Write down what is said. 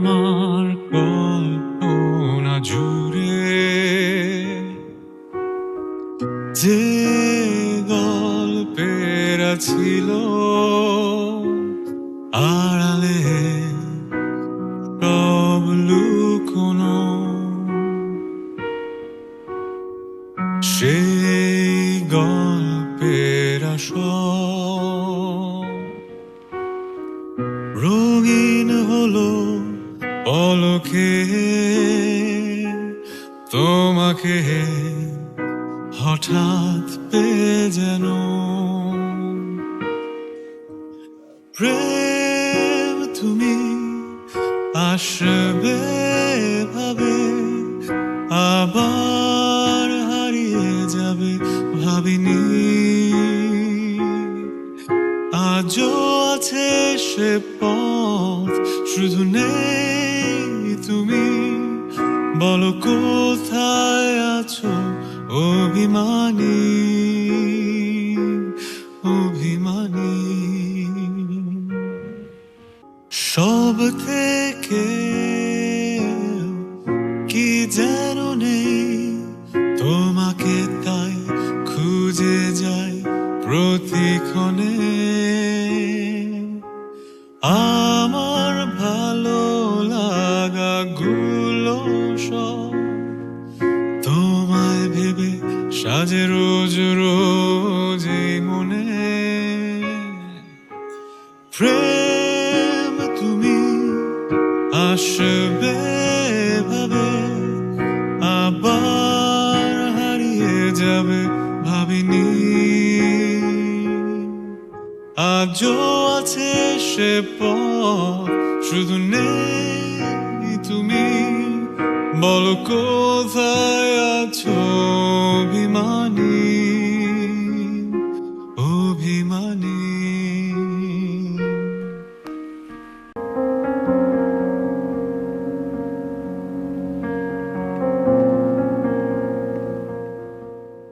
আমার কল্পনা জুড়ে যে গল্পের ছিল আড়ালে সব লুকোনো। সেই গল্পের আসল রঙিন হলো পলকে তোমাকে হঠাৎ পেয়ে যেন প্রেম তুমি আসবে ভাবে, আবার হারিয়ে যাবে ভাবিনি। আজও আছে সে পথ শুধু নেই বলো কোথায় আছো অভিমানী? অভিমানী। সব থেকে কি যেন নেই, তোমাকে তাই খুঁজে যায় প্রতিক্ষণে। আমার তোমায় ভেবে সাজে রোজ রোজ মনে। প্রেম তুমি আসবে ভাবে, আবার হারিয়ে যাবে ভাবিনি। আজও আছে সে পথ শুধু নেই তুমি। বলো কোথায় আছো?